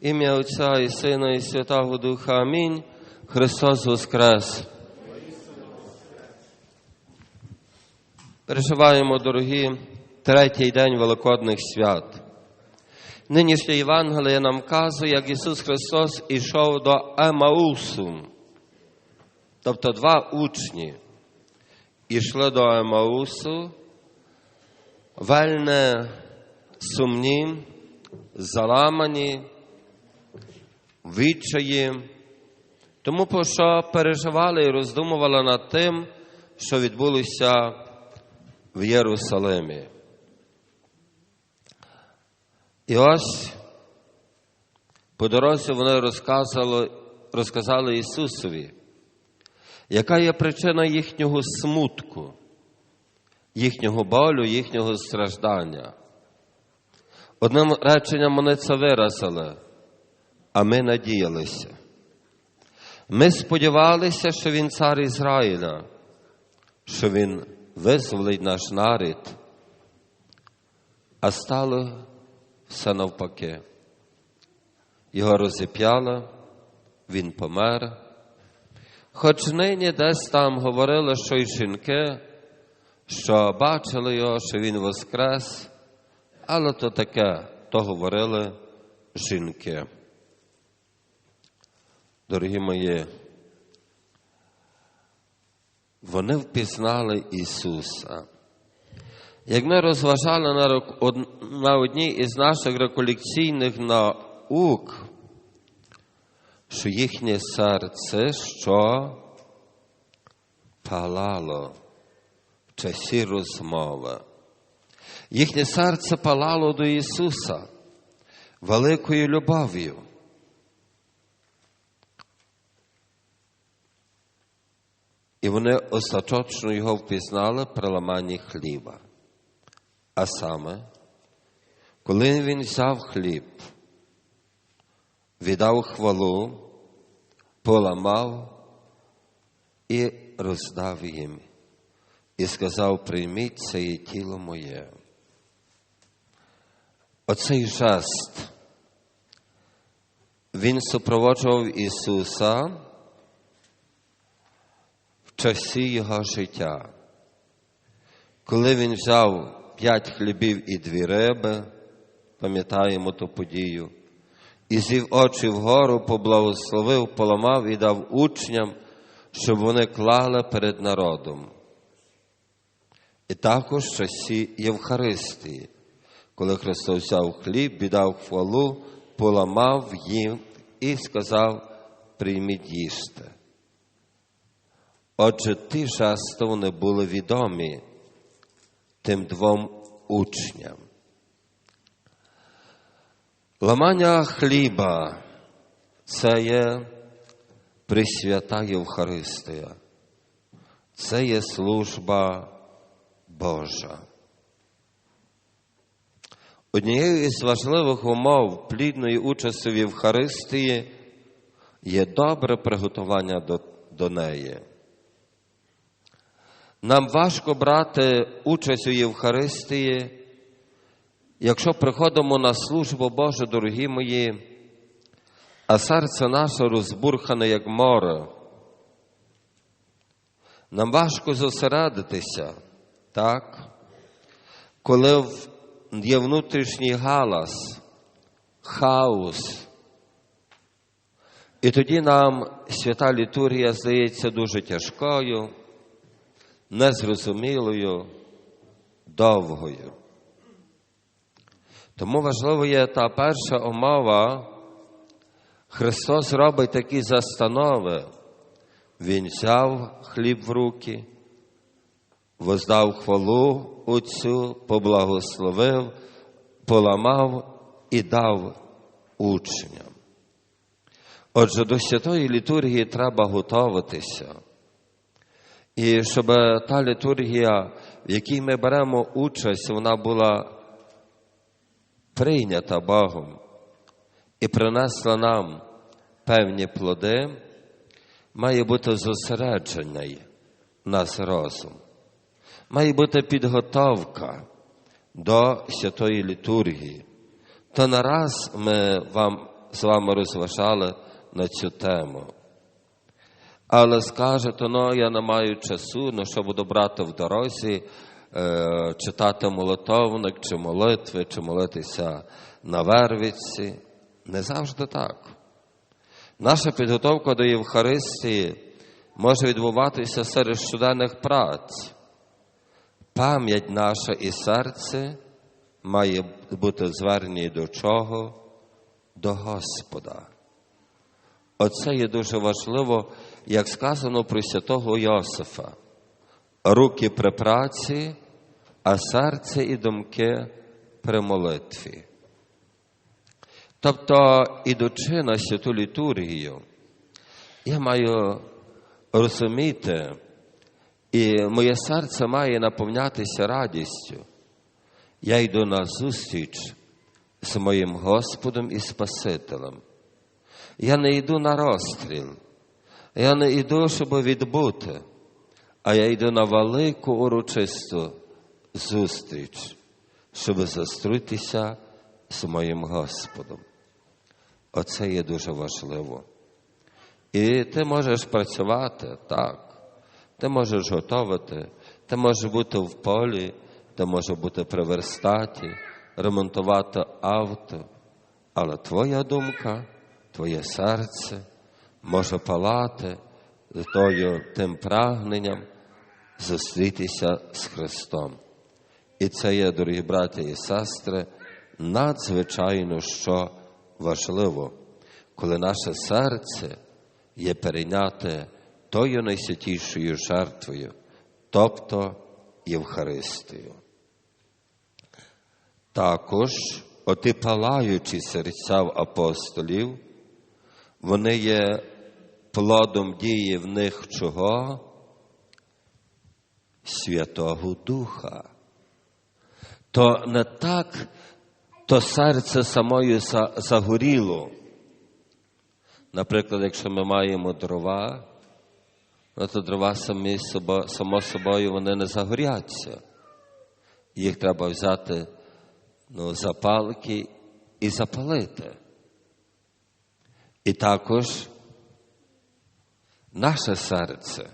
Ім'я Отця і Сина, і Святого Духа. Амінь. Христос Воскрес. Переживаємо, дорогі, третій день Великодних свят. Нинішнє Євангеліє нам казує, як Ісус Христос ішов до Емаусу. Тобто два учні ішли до Емаусу, вельне сумні, заламані, відчаї, тому що переживали і роздумували над тим, що відбулося в Єрусалимі. І ось по дорозі вони розказали, розказали Ісусові, яка є причина їхнього смутку, їхнього болю, їхнього страждання. Одним реченням вони це виразили, а ми надіялися. Ми сподівалися, що Він цар Ізраїля, що Він визволить наш нарід, а стало все навпаки. Його розіп'яли, він помер. Хоч нині десь там говорили, що й жінки, що бачили його, що він воскрес, але то таке, то говорили жінки. Дорогі мої, вони впізнали Ісуса. Як ми розважали на, одній із наших реколекційних наук, що їхнє серце що палало в часі розмови. Їхнє серце палало до Ісуса великою любов'ю. І вони остаточно його впізнали при ламанні хліба. А саме, коли він взяв хліб, віддав хвалу, поламав і роздав їм, і сказав: прийміть це є тіло моє. Оцей жест, він супроводжував Ісуса часі Його життя, коли Він взяв п'ять хлібів і дві риби, пам'ятаємо ту подію, і зів очі вгору, поблагословив, поламав і дав учням, щоб вони клали перед народом. І також в часі Євхаристії, коли Христос взяв хліб, віддав хвалу, поламав їм і сказав: прийміть їжте. Отже, ті жести вони були відомі тим двом учням. Ламання хліба це є присвята Євхаристія, це є служба Божа. Однією із важливих умов плідної участі в Євхаристії є добре приготування до, до неї. Нам важко брати участь у Євхаристії, якщо приходимо на службу Божу, дорогі мої, а серце наше розбурхане, як море. Нам важко зосередитися, так? коли є внутрішній галас, хаос. І тоді нам свята літургія здається дуже тяжкою незрозумілою, довгою. Тому важливо є та перша умова. Христос робить такі застанови. Він взяв хліб в руки, воздав хвалу Отцю, поблагословив, поламав і дав учням. Отже, до святої літургії треба готуватися. І щоб та літургія, в якій ми беремо участь, вона була прийнята Богом і принесла нам певні плоди, має бути зосереджений нас розум, має бути підготовка до святої літургії. То нараз ми вам з вами розважали на цю тему. Але скажете, ну я не маю часу, ну що буду брати в дорозі, е, читати молитовник, чи молитви, чи молитися на вервиці. Не завжди так. Наша підготовка до Євхаристії може відбуватися серед щоденних праць. Пам'ять наша і серце має бути звернені до чого? До Господа. Оце є дуже важливо, як сказано про святого Йосифа. Руки при праці, а серце і думки при молитві. Тобто, ідучи на святу літургію, я маю розуміти, і моє серце має наповнятися радістю. Я йду на зустріч з моїм Господом і Спасителем. Я не йду на розстріл, я не йду, щоб відбути, а я йду на велику урочисту зустріч, щоб зустрітися з моїм Господом. Оце є дуже важливо. І ти можеш працювати так, ти можеш готувати, ти можеш бути в полі, ти можеш бути при верстаті, ремонтувати авто, але твоя думка, твоє серце може палати тою, тим прагненням зустрітися з Христом. І це є, дорогі браті і сестри, надзвичайно що важливо, коли наше серце є перейняте тою найсвятішою жертвою, тобто Євхаристію. Також оті палаючі серця в апостолів, вони є плодом дії в них чого? Святого Духа. То не так то серце самою загоріло. Наприклад, якщо ми маємо дрова, ну, то дрова самі само собою вони не загоряться. Їх треба взяти ну, запалки і запалити. І також наше серце,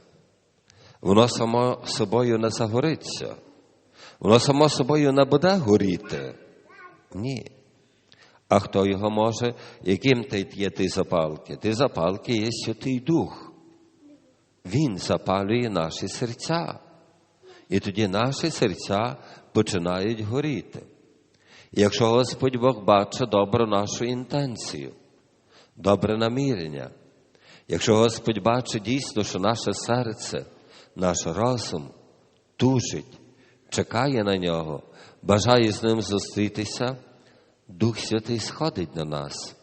воно само собою не загориться, воно само собою не буде горіти. Ні. А хто його може? Яким є ті запалки? Ті запалки є Святий Дух. Він запалює наші серця. І тоді наші серця починають горіти. Якщо Господь Бог бачить добру нашу інтенцію, добре намірення, якщо Господь бачить дійсно, що наше серце, наш розум тужить, чекає на нього, бажає з ним зустрітися, Дух Святий сходить на нас.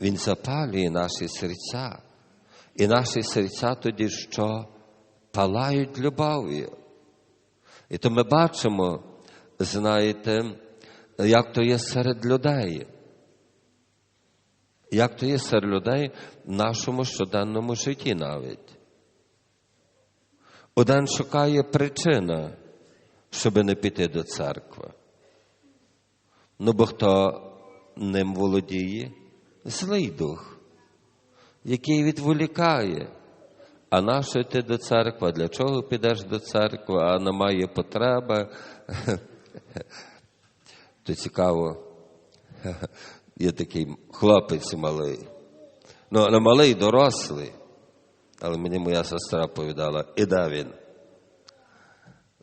Він запалює наші серця. І наші серця тоді що палають любов'ю. І то ми бачимо, знаєте, як то є серед людей. Як то є серед людей в нашому щоденному житті навіть. Один шукає причина, щоб не піти до церкви. Ну, бо хто ним володіє? Злий дух, який відволікає. А нащо йти до церкви? Для чого підеш до церкви, а немає потреби? То цікаво, є такий хлопець малий. Ну, не малий, дорослий. Але мені моя сестра повідала, іде він.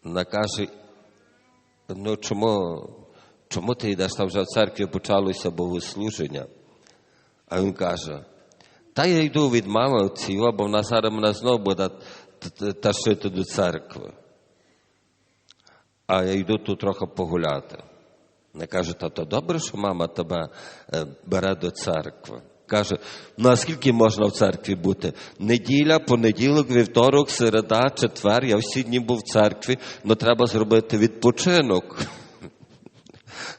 Вона ну чому чому ти йдеш там вже в церкві почалося богослуження? А він каже, та я йду від мами цього, бо вона зараз мене знову буде тащити до церкви. А я йду тут трохи погуляти. Не каже, та то добре, що мама тебе бере до церкви. Каже, ну а скільки можна в церкві бути? Неділя, понеділок, вівторок, середа, четвер. Я всі дні був в церкві, але треба зробити відпочинок.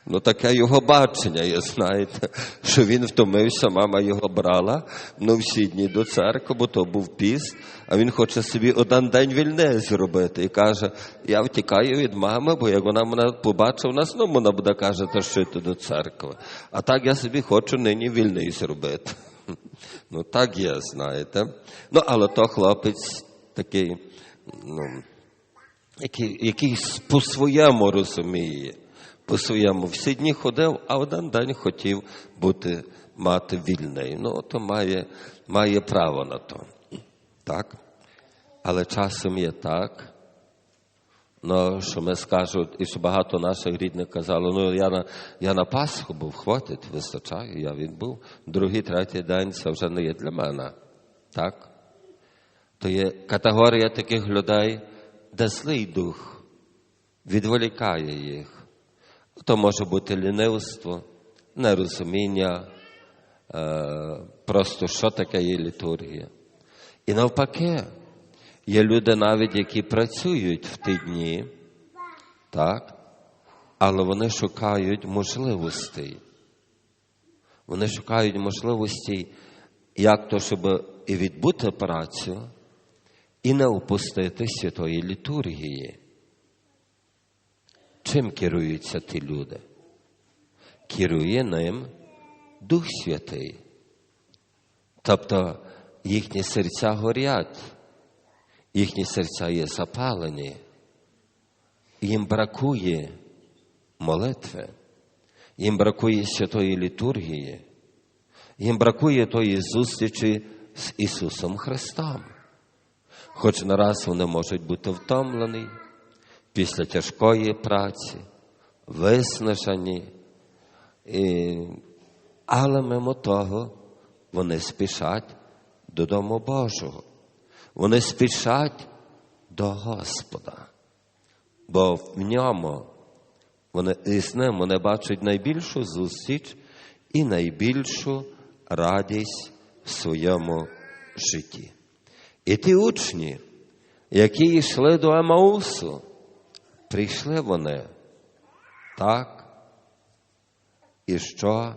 Ну, таке його бачення є, знаєте, що він втомився, мама його брала ну, всі дні до церкви, бо то був піст, а він хоче собі один день вільне зробити. І каже, я втікаю від мами, бо як вона мене побачить, вона знову вона буде каже, що йти до церкви. А так я собі хочу нині вільний зробити. Ну, так є, знаєте. Ну, але то хлопець такий, ну, який, який по-своєму розуміє, по-своєму всі дні ходив, а один день хотів бути, мати вільний. Ну, то має, має право на то. Так? Але часом є так, ну, що ми скажуть, і що багато наших рідних казало, ну я на, я на Пасху був, хватить, вистачає, я відбув. Другий, третій день це вже не є для мене. Так? То є категорія таких людей, де злий дух відволікає їх. То може бути лінивство, нерозуміння, е, просто що таке є літургія. І навпаки, є люди навіть, які працюють в ті дні, так? але вони шукають можливостей. Вони шукають можливостей, як то, щоб і відбути працю, і не упустити святої літургії. Чим керуються ті люди? Керує ним Дух Святий. Тобто їхні серця горять, їхні серця є запалені, їм бракує молитви, їм бракує святої літургії, їм бракує тої зустрічі з Ісусом Христом. Хоч нараз вони можуть бути втомлені після тяжкої праці, виснажені, і... але мимо того вони спішать додому Божого. Вони спішать до Господа, бо в ньому вони, і з ним вони бачать найбільшу зустріч і найбільшу радість в своєму житті. І ті учні, які йшли до Емаусу, прийшли вони так, і що?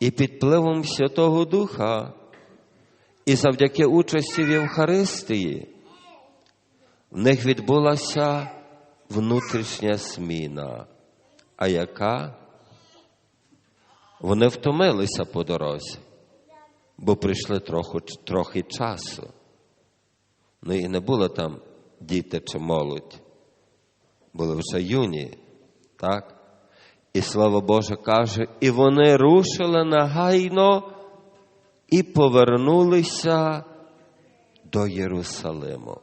І під впливом Святого Духа, і завдяки участі в Євхаристії, в них відбулася внутрішня зміна. А яка? Вони втомилися по дорозі, бо прийшли трохи, трохи часу. Ну і не було там діти чи молодь, були вже юні, так? І слава Боже каже, і вони рушили нагайно і повернулися до Єрусалиму.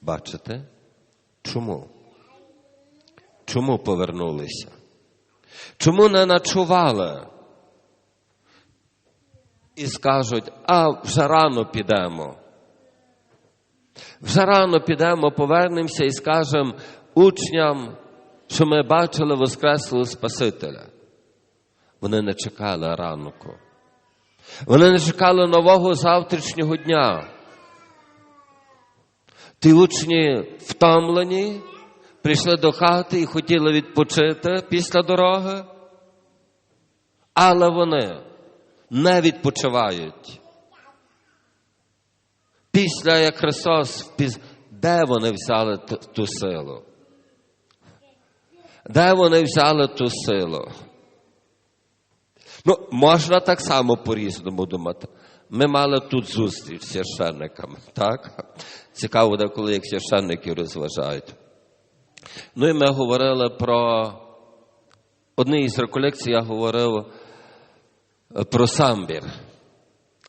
Бачите? Чому? Чому повернулися? Чому не ночували? І скажуть, а вже рано підемо. Вже рано підемо, повернемося і скажемо учням, що ми бачили Воскреслого Спасителя. Вони не чекали ранку. Вони не чекали нового завтрашнього дня. Ті учні втомлені, прийшли до хати і хотіли відпочити після дороги, але вони не відпочивають. Після як Христос, де вони взяли ту силу? Де вони взяли ту силу? Ну, можна так само по-різному думати. Ми мали тут зустріч з священниками, так? Цікаво, коли як священники розважають. Ну і ми говорили про одній із реколекцій я говорив про самбір.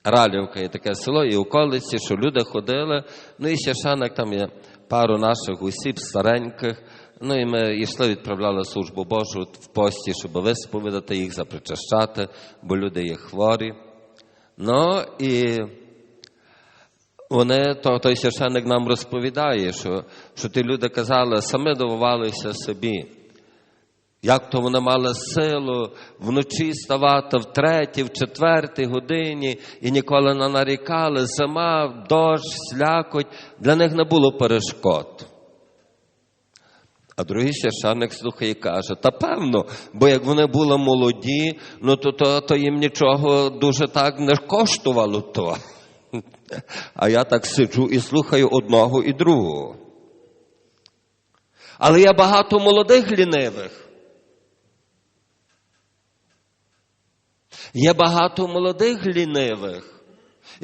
Ралівка є таке село, і околиці, що люди ходили. Ну і священник там є пару наших осіб, стареньких. Ну і ми йшли, відправляли службу Божу в пості, щоб висповідати їх, запричащати, бо люди є хворі. Ну і вони, то, той священник нам розповідає, що, що ті люди казали, самі дивувалися собі. Як то вони мали силу вночі ставати в третій, в четвертій годині і ніколи не нарікали, зима, дощ, слякоть, для них не було перешкод. А другий священник слухає і каже: та певно, бо як вони були молоді, ну то, то, то їм нічого дуже так не коштувало то. А я так сиджу і слухаю одного і другого. Але є багато молодих лінивих. Є багато молодих лінивих,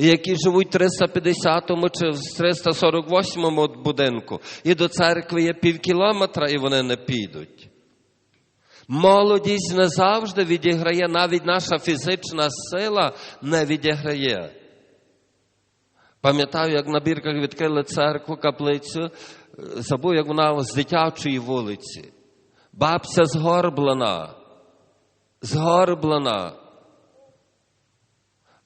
які живуть в 350-му чи в 348-му будинку, і до церкви є пів кілометра, і вони не підуть. Молодість не завжди відіграє, навіть наша фізична сила не відіграє. Пам'ятаю, як на бірках відкрили церкву, каплицю, забув, як вона з дитячої вулиці. Бабця згорблена, згорблена.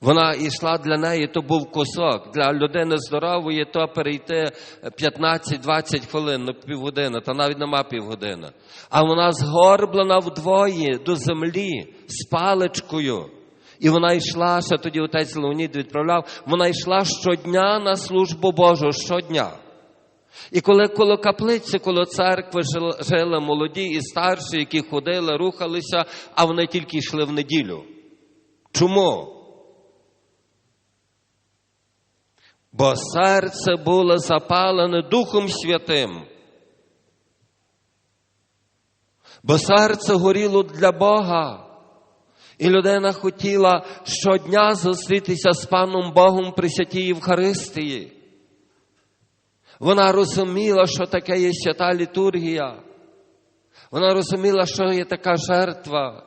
Вона йшла для неї, то був кусок. Для людини здорової то перейти 15-20 хвилин, ну півгодини, та навіть нема півгодини. А вона згорблена вдвоє до землі з паличкою. І вона йшла, ще тоді отець Леонід відправляв, вона йшла щодня на службу Божу, щодня. І коли коло каплиці, коло церкви жили, молоді і старші, які ходили, рухалися, а вони тільки йшли в неділю. Чому? Бо серце було запалене Духом Святим. Бо серце горіло для Бога. І людина хотіла щодня зустрітися з паном Богом при святій Євхаристії. Вона розуміла, що таке є свята літургія. Вона розуміла, що є така жертва.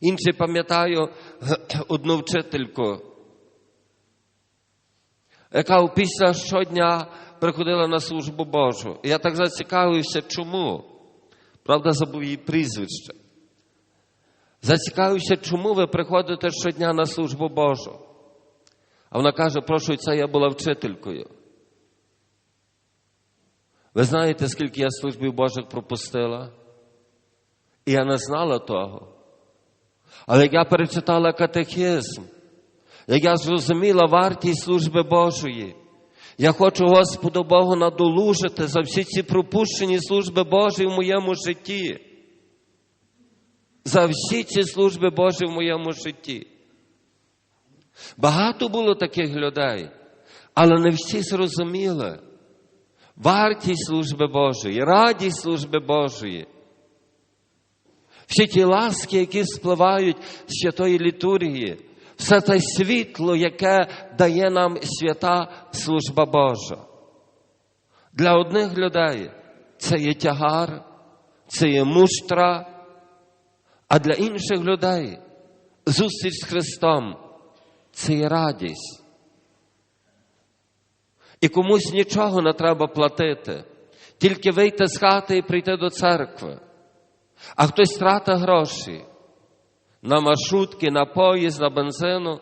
Інші пам'ятаю одну вчительку, яка після щодня приходила на службу Божу. І я так зацікавився, чому? Правда, забув її прізвище. Зацікавився, чому ви приходите щодня на службу Божу. А вона каже, прошу, це я була вчителькою. Ви знаєте, скільки я службів Божих пропустила? І я не знала того. Але як я перечитала катехизм, як я зрозуміла вартість служби Божої, я хочу Господу Богу надолужити за всі ці пропущені служби Божі в моєму житті. За всі ці служби Божі в моєму житті. Багато було таких людей, але не всі зрозуміли вартість служби Божої, радість служби Божої. Всі ті ласки, які спливають з святої літургії, все те світло, яке дає нам свята служба Божа. Для одних людей це є тягар, це є муштра, а для інших людей зустріч з Христом це є радість. І комусь нічого не треба платити, тільки вийти з хати і прийти до церкви. А хтось тратить гроші на маршрутки, на поїзд, на бензину,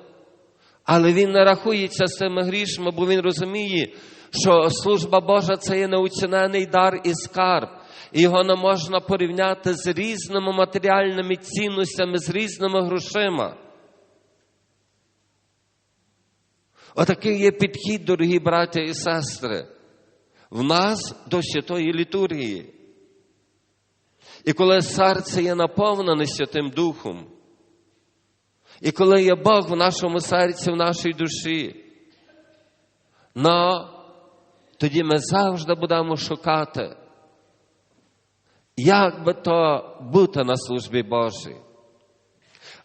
але він не рахується з цими грішми, бо він розуміє, що служба Божа це є неоцінений дар і скарб. Його не можна порівняти з різними матеріальними цінностями, з різними грошима. Отакий є підхід, дорогі браття і сестри, в нас до святої літургії. І коли серце є наповнене Святим Духом, і коли є Бог в нашому серці, в нашій душі, но тоді ми завжди будемо шукати, як би то бути на службі Божій.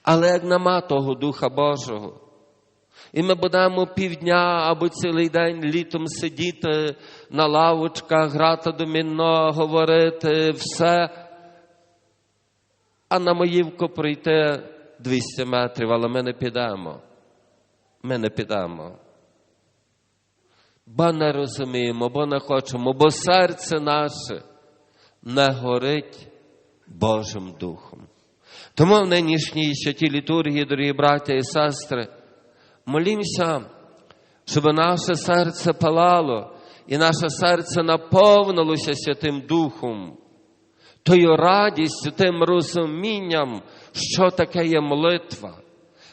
Але як нема того Духа Божого, і ми будемо півдня або цілий день літом сидіти на лавочках, грати доміно, говорити все, а на Моївку пройти 200 метрів, але ми не підемо. Ми не підемо. Бо не розуміємо, бо не хочемо, бо серце наше не горить Божим Духом. Тому в нинішній святій літургії, дорогі браття і сестри, молімося, щоб наше серце палало і наше серце наповнилося Святим Духом, тою радістю, тим розумінням, що таке є молитва,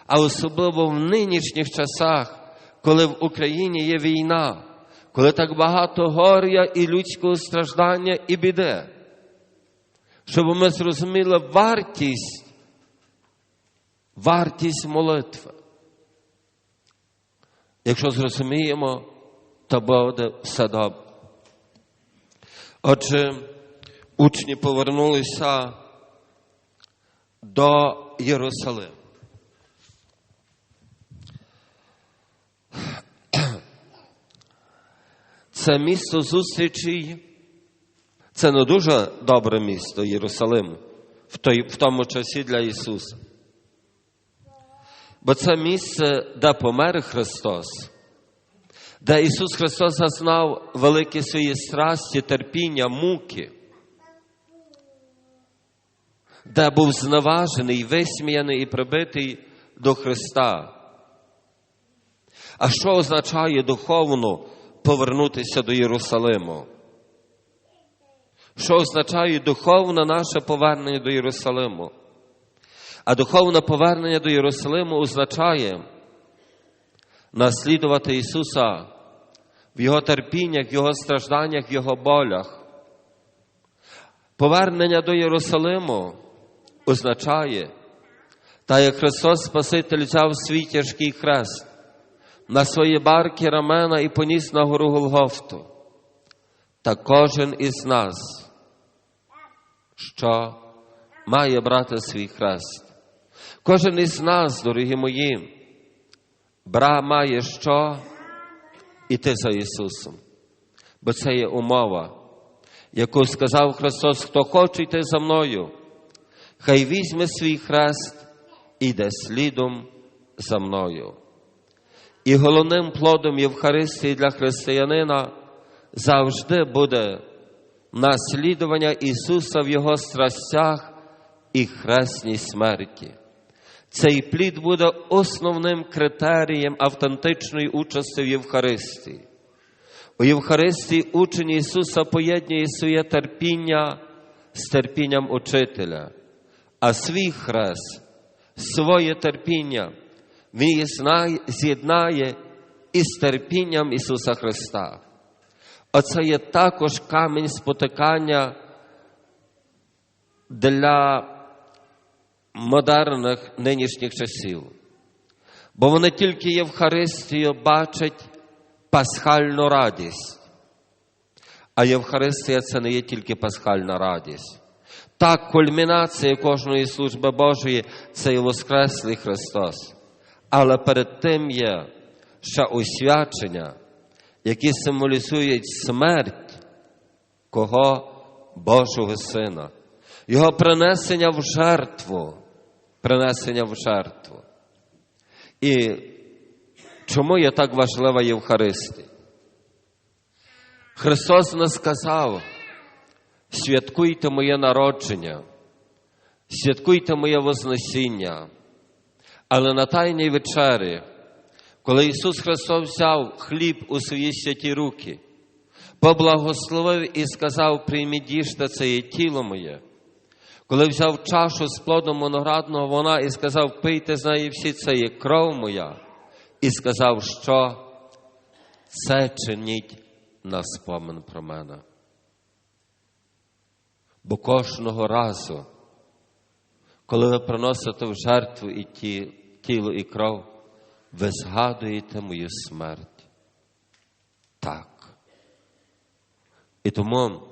а особливо в нинішніх часах, коли в Україні є війна, коли так багато горя і людського страждання і біди. щоб ми зрозуміли вартість, вартість молитви. Якщо зрозуміємо, то буде все добре. Отже, учні повернулися до Єрусалиму. Це місто зустрічі, це не дуже добре місто Єрусалим в, той, в тому часі для Ісуса. Бо це місце, де помер Христос, де Ісус Христос зазнав великі свої страсті, терпіння, муки, де був зневажений, висміяний і прибитий до Христа. А що означає духовно повернутися до Єрусалиму? Що означає духовне наше повернення до Єрусалиму? А духовне повернення до Єрусалиму означає наслідувати Ісуса в Його терпіннях, в Його стражданнях, в Його болях. Повернення до Єрусалиму означає, та як Христос Спаситель взяв свій тяжкий хрест на свої барки рамена і поніс на гору Голгофту. Та кожен із нас, що має брати свій хрест. Кожен із нас, дорогі мої, бра має що іти за Ісусом. Бо це є умова, яку сказав Христос, хто хоче йти за мною, хай візьме свій хрест і йде слідом за мною. І головним плодом Євхаристії для християнина завжди буде наслідування Ісуса в Його страстях і хресній смерті. Цей плід буде основним критерієм автентичної участі в Євхаристії. У Євхаристії учень Ісуса поєднує своє терпіння з терпінням учителя, а свій хрест, своє терпіння Він з'єднає із терпінням Ісуса Христа. Оце є також камінь спотикання для модерних нинішніх часів. Бо вони тільки Євхаристію бачать пасхальну радість. А Євхаристія це не є тільки пасхальна радість. Так, кульмінація кожної служби Божої це і Воскреслий Христос. Але перед тим є ще освячення, які символізують смерть кого Божого Сина, Його принесення в жертву, принесення в жертву. І чому є так важлива Євхаристія? Христос не сказав, святкуйте моє народження, святкуйте моє Вознесіння. Але на Тайній вечері, коли Ісус Христос взяв хліб у свої святі руки, поблагословив і сказав: прийміть їжте, це є тіло моє. Коли взяв чашу з плодом моноградного вона і сказав, пийте з неї всі, це є кров моя, і сказав, що це чиніть на спомин про мене. Бо кожного разу, коли ви приносите в жертву і ті, тіло і кров, ви згадуєте мою смерть. Так. І тому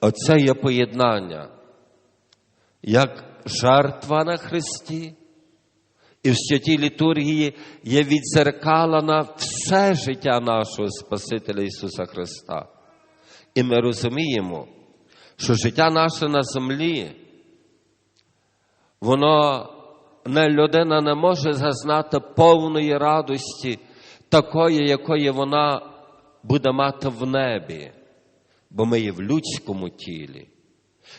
оце є поєднання, як жертва на Христі, і в святій літургії є відзеркалена все життя нашого Спасителя Ісуса Христа. І ми розуміємо, що життя наше на землі, воно не людина не може зазнати повної радості, такої, якої вона буде мати в небі, бо ми є в людському тілі.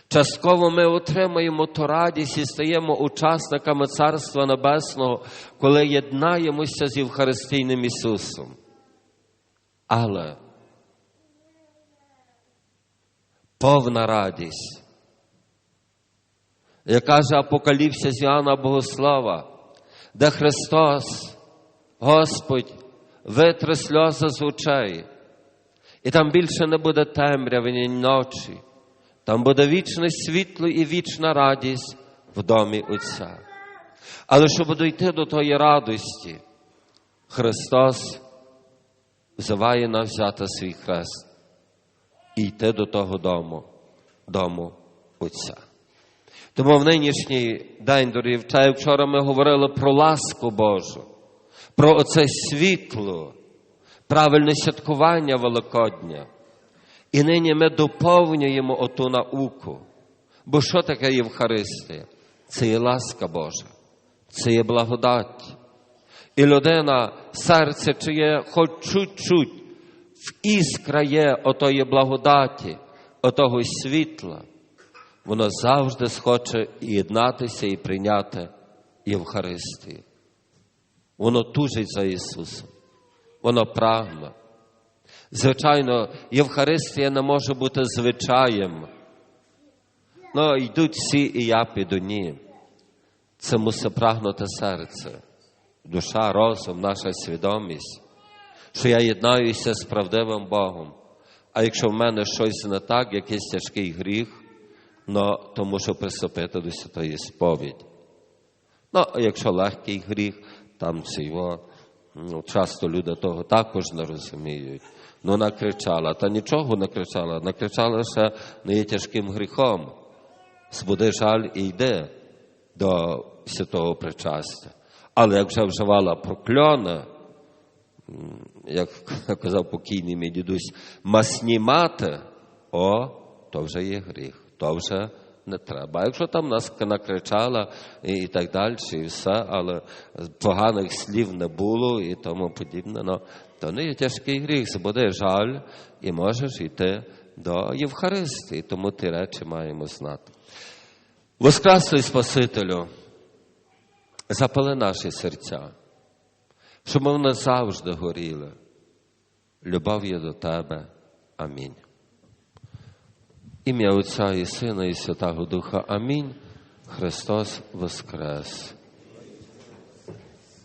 Частково ми отримаємо ту радість і стаємо учасниками Царства Небесного, коли єднаємося з Євхаристійним Ісусом. Але повна радість, як каже Апокаліпсія з Іоанна Богослава, де Христос, Господь, витре сльози з очей, і там більше не буде темряви ні ночі. Там буде вічне світло і вічна радість в домі Отця. Але щоб дійти до тої радості, Христос взиває нас взяти свій хрест і йти до того дому, дому Отця. Тому в нинішній день, дорогі вчаю, вчора ми говорили про ласку Божу, про оце світло, правильне святкування Великодня. І нині ми доповнюємо оту науку. Бо що таке Євхаристія? Це є ласка Божа, це є благодать. І людина, серце чиє хоч чуть-чуть в іскра є отої благодаті, отого світла, воно завжди схоче єднатися і прийняти Євхаристію. Воно тужить за Ісусом, воно прагне. Звичайно, Євхаристія не може бути звичаєм. Ну, йдуть всі, і я піду ні. Це мусить прагнути серце, душа, розум, наша свідомість, що я єднаюся з правдивим Богом. А якщо в мене щось не так, якийсь тяжкий гріх, ну, то мушу приступити до святої сповіді. Ну, а якщо легкий гріх, там його, ну, часто люди того також не розуміють. Ну, накричала, та нічого не кричала, накричала ще не є тяжким гріхом. Збуди жаль і йди до святого причастя. Але як вже вживала прокльона, як казав покійний мій дідусь, маснімати, о, то вже є гріх, то вже не треба. А якщо там нас накричала і, і так далі, і все, але поганих слів не було і тому подібне, ну, то не є тяжкий гріх, збуде жаль і можеш йти до Євхаристії, тому ті речі маємо знати. Воскреслий Спасителю, запали наші серця, щоб вона завжди горіла. Любов є до Тебе. Амінь. Ім'я Отця і Сина, і Святого Духа. Амінь. Христос Воскрес.